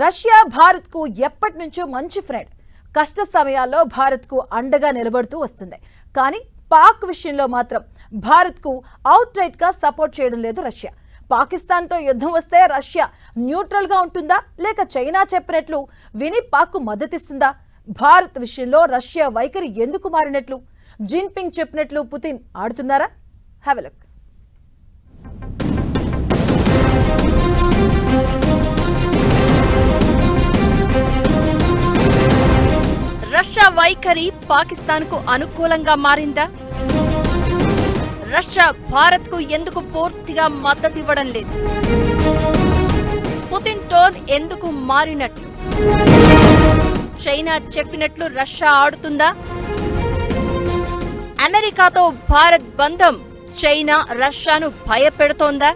Russia భారత్కు ఎప్పటి నుంచో మంచి ఫ్రెండ్. కష్ట సమయాల్లో భారత్కు అండగా నిలబడుతూ వస్తుంది. కానీ పాక్ విషయంలో మాత్రం భారత్కు అవుట్ రైట్గా సపోర్ట్ చేయడం లేదు రష్యా. పాకిస్తాన్తో యుద్ధం వస్తే రష్యా న్యూట్రల్గా ఉంటుందా? లేక చైనా చెప్పినట్లు విని పాక్కు మద్దతిస్తుందా? భారత్ విషయంలో రష్యా వైఖరి ఎందుకు మారినట్లు? జిన్పింగ్ చెప్పినట్లు పుతిన్ ఆడుతున్నారా? హ్యావ్ లుక్ రష్యా వైఖరి పాకిస్తాన్కు అనుకూలంగా మారిందా? రష్యా భారత్కు ఎందుకు పూర్తిగా మద్దతు ఇవ్వడం లేదు? పుతిన్ టోన్ ఎందుకు మారినట్లు? చైనా చెప్పినట్లు రష్యా ఆడుతుందా? అమెరికాతో భారత్ బంధం చైనా రష్యాను భయపెడుతోందా?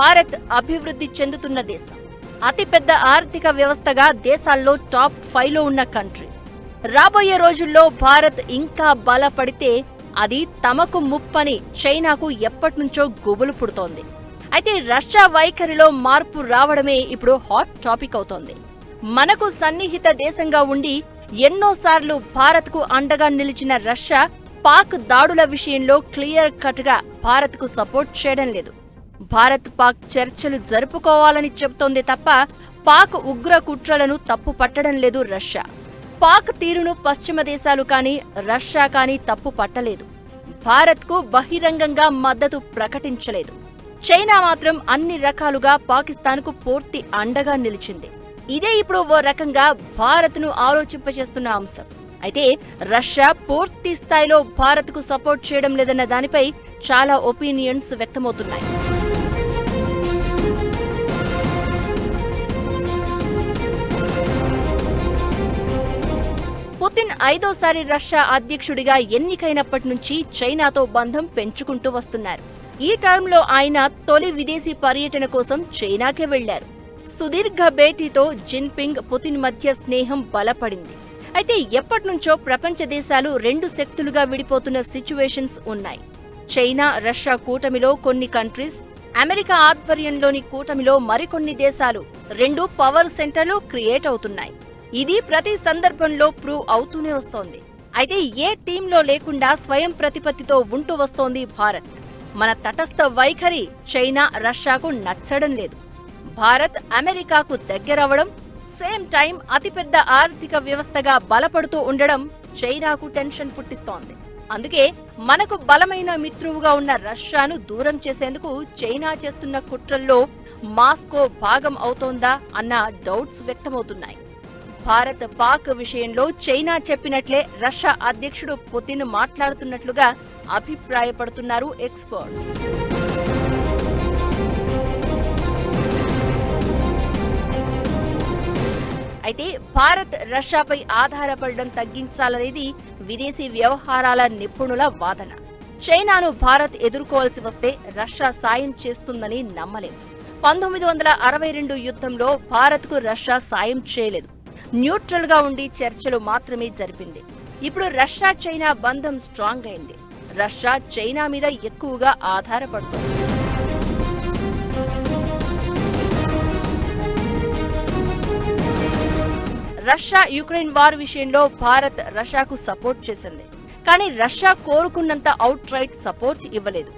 భారత్ అభివృద్ధి చెందుతున్న దేశం. అతిపెద్ద ఆర్థిక వ్యవస్థగా దేశాల్లో టాప్ ఫైవ్లో ఉన్న కంట్రీ. రాబోయే రోజుల్లో భారత్ ఇంకా బలపడితే అది తమకు ముప్పని చైనాకు ఎప్పటినుంచో గుబులు పుడుతోంది. అయితే రష్యా వైఖరిలో మార్పు రావడమే ఇప్పుడు హాట్ టాపిక్ అవుతోంది. మనకు సన్నిహిత దేశంగా ఉండి ఎన్నోసార్లు భారత్కు అండగా నిలిచిన రష్యా పాక్ దాడుల విషయంలో క్లియర్ కట్గా భారత్కు సపోర్ట్ చేయడం లేదు. భారత్ పాక్ చర్చలు జరుపుకోవాలని చెబుతోంది తప్ప పాక్ ఉగ్ర కుట్రలను తప్పు పట్టడం లేదు రష్యా. పాక్ తీరును పశ్చిమ దేశాలు కానీ రష్యా కానీ తప్పు పట్టలేదు. భారత్కు బహిరంగంగా మద్దతు ప్రకటించలేదు. చైనా మాత్రం అన్ని రకాలుగా పాకిస్తాన్కు పూర్తి అండగా నిలిచింది. ఇదే ఇప్పుడు ఓ రకంగా భారత్ను ఆలోచింపచేస్తున్న అంశం. అయితే రష్యా పూర్తి స్థాయిలో భారత్కు సపోర్ట్ చేయడం లేదన్న దానిపై చాలా ఒపీనియన్స్ వ్యక్తమవుతున్నాయి. ఐదోసారి రష్యా అధ్యక్షుడిగా ఎన్నికైనప్పటి నుంచి చైనాతో బంధం పెంచుకుంటూ వస్తున్నారు. ఈ టర్మ్లో ఆయన తొలి విదేశీ పర్యటన కోసం చైనాకే వెళ్ళారు సుదీర్ఘ భేటీతో జిన్పింగ్ పుతిన్ మధ్య స్నేహం బలపడింది. అయితే ఎప్పటినుంచో ప్రపంచ దేశాలు రెండు శక్తులుగా విడిపోతున్న సిచ్యువేషన్స్ ఉన్నాయి. చైనా రష్యా కూటమిలో కొన్ని కంట్రీస్ అమెరికా ఆధ్వర్యంలోని కూటమిలో మరికొన్ని దేశాలు రెండు పవర్ సెంటర్లు క్రియేట్ అవుతున్నాయి. ఇది ప్రతి సందర్భంలో ప్రూవ్ అవుతూనే వస్తోంది. అయితే ఏ టీంలో లేకుండా స్వయం ప్రతిపత్తితో ఉంటూ వస్తోంది భారత్. మన తటస్థ వైఖరి చైనా రష్యాకు నచ్చడం లేదు. భారత్ అమెరికాకు దగ్గరవడం సేమ్ టైం అతిపెద్ద ఆర్థిక వ్యవస్థగా బలపడుతూ ఉండడం చైనాకు టెన్షన్ పుట్టిస్తోంది. అందుకే మనకు బలమైన మిత్రువుగా ఉన్న రష్యాను దూరం చేసేందుకు చైనా చేస్తున్న కుట్రల్లో మాస్కో భాగం అవుతోందా అన్న డౌట్స్ వ్యక్తమవుతున్నాయి. భారత్ పాక్ విషయంలో చైనా చెప్పినట్లే రష్యా అధ్యక్షుడు పుతిన్ మాట్లాడుతున్నట్లుగా అభిప్రాయపడుతున్నారు ఎక్స్పర్ట్స్. అయితే భారత్ రష్యాపై ఆధారపడడం తగ్గించాలనేది విదేశీ వ్యవహారాల నిపుణుల వాదన. చైనాను భారత్ ఎదుర్కోవాల్సి వస్తే రష్యా సాయం చేస్తుందని నమ్మలేదు. పంతొమ్మిది వందల అరవై రెండు యుద్ధంలో భారత్కు రష్యా సాయం చేయలేదు. న్యూట్రల్గా ఉండి చర్చలు మాత్రమే జరిపింది. ఇప్పుడు రష్యా చైనా బంధం స్ట్రాంగ్ అయింది. రష్యా చైనా మీద ఎక్కువగా ఆధారపడుతుంది. రష్యా యుక్రెయిన్ వార్ విషయంలో భారత్ రష్యాకు సపోర్ట్ చేసింది. కానీ రష్యా కోరుకున్నంత అవుట్ రైట్ సపోర్ట్ ఇవ్వలేదు.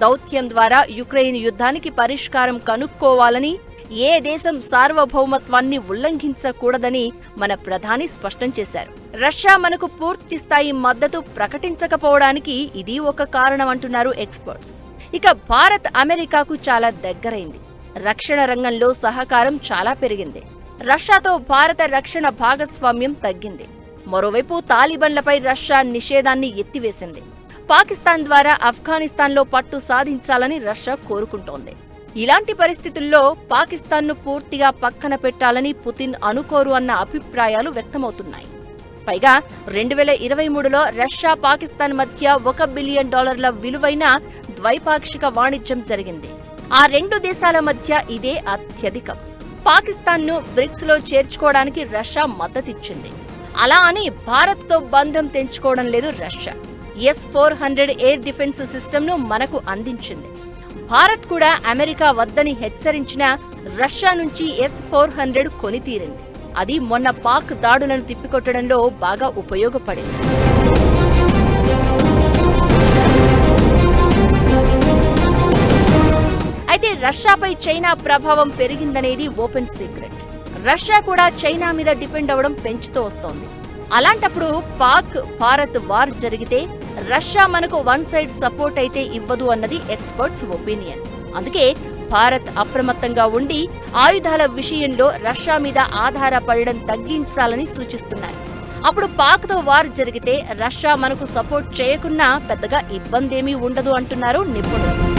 దౌత్యం ద్వారా యుక్రెయిన్ యుద్ధానికి పరిష్కారం కనుక్కోవాలని ఏ దేశం సార్వభౌమత్వాన్ని ఉల్లంఘించకూడదని మన ప్రధాని స్పష్టం చేశారు. రష్యా మనకు పూర్తి స్థాయి మద్దతు ప్రకటించకపోవడానికి ఇది ఒక కారణం అంటున్నారు ఎక్స్పర్ట్స్. ఇక భారత్ అమెరికాకు చాలా దగ్గరైంది. రక్షణ రంగంలో సహకారం చాలా పెరిగింది. రష్యాతో భారత రక్షణ భాగస్వామ్యం తగ్గింది. మరోవైపు తాలిబన్లపై రష్యా నిషేధాన్ని ఎత్తివేసింది. పాకిస్తాన్ ద్వారా ఆఫ్ఘనిస్తాన్లో పట్టు సాధించాలని రష్యా కోరుకుంటోంది. ఇలాంటి పరిస్థితుల్లో పాకిస్తాన్ను పూర్తిగా పక్కన పెట్టాలని పుతిన్ అనుకోరు అన్న అభిప్రాయాలు వ్యక్తమవుతున్నాయి. పైగా రెండు వేల ఇరవై మూడులో రష్యా పాకిస్తాన్ మధ్య ఒక బిలియన్ డాలర్ల విలువైన ద్వైపాక్షిక వాణిజ్యం జరిగింది. ఆ రెండు దేశాల మధ్య ఇదే అత్యధికం. పాకిస్తాన్ను బ్రిక్స్లో చేర్చుకోవడానికి రష్యా మద్దతిచ్చింది. అలా అని భారత్తో బంధం తెంచుకోవడం లేదు Russia. S four hundred air defence సిస్టమ్ను మనకు అందించింది. భారత్ కూడా అమెరికా వద్దని హెచ్చరించిన రష్యా నుంచి ఎస్ ఫోర్ హండ్రెడ్ కొనితీరింది. అది మొన్న పాక్ దాడులను తిప్పికొట్టడంలో బాగా ఉపయోగపడింది. అయితే రష్యాపై చైనా ప్రభావం పెరిగిందనేది ఓపెన్ సీక్రెట్. రష్యా కూడా చైనా మీద డిపెండ్ అవ్వడం పెంచుతూ వస్తోంది. అలాంటప్పుడు పాక్ భారత్ వార్ జరిగితే రష్యా మనకు వన్ సైడ్ సపోర్ట్ అయితే ఇవ్వదు అన్నది ఎక్స్పర్ట్స్ ఒపీనియన్. అందుకే భారత్ అప్రమత్తంగా ఉండి ఆయుధాల విషయంలో రష్యా మీద ఆధారపడడం తగ్గించాలని సూచిస్తున్నారు అప్పుడు పాక్తో వార్ జరిగితే రష్యా మనకు సపోర్ట్ చేయకున్నా పెద్దగా ఇబ్బందేమీ ఉండదు అంటున్నారు నిపుణులు.